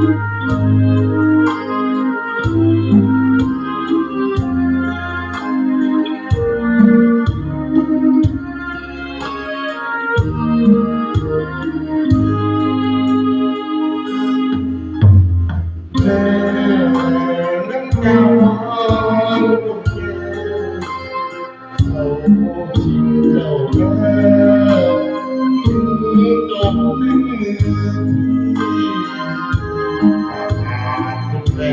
Música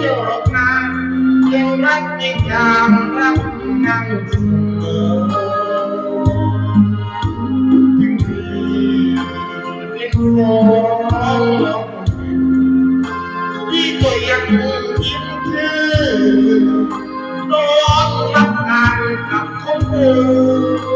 โยกน้ำยังรักยิ่งยามรักนั่งเสมอึงมีเป็นโงที่ก็ยังยิ้มชื่อตอนรับงานกับคนอื่น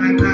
การ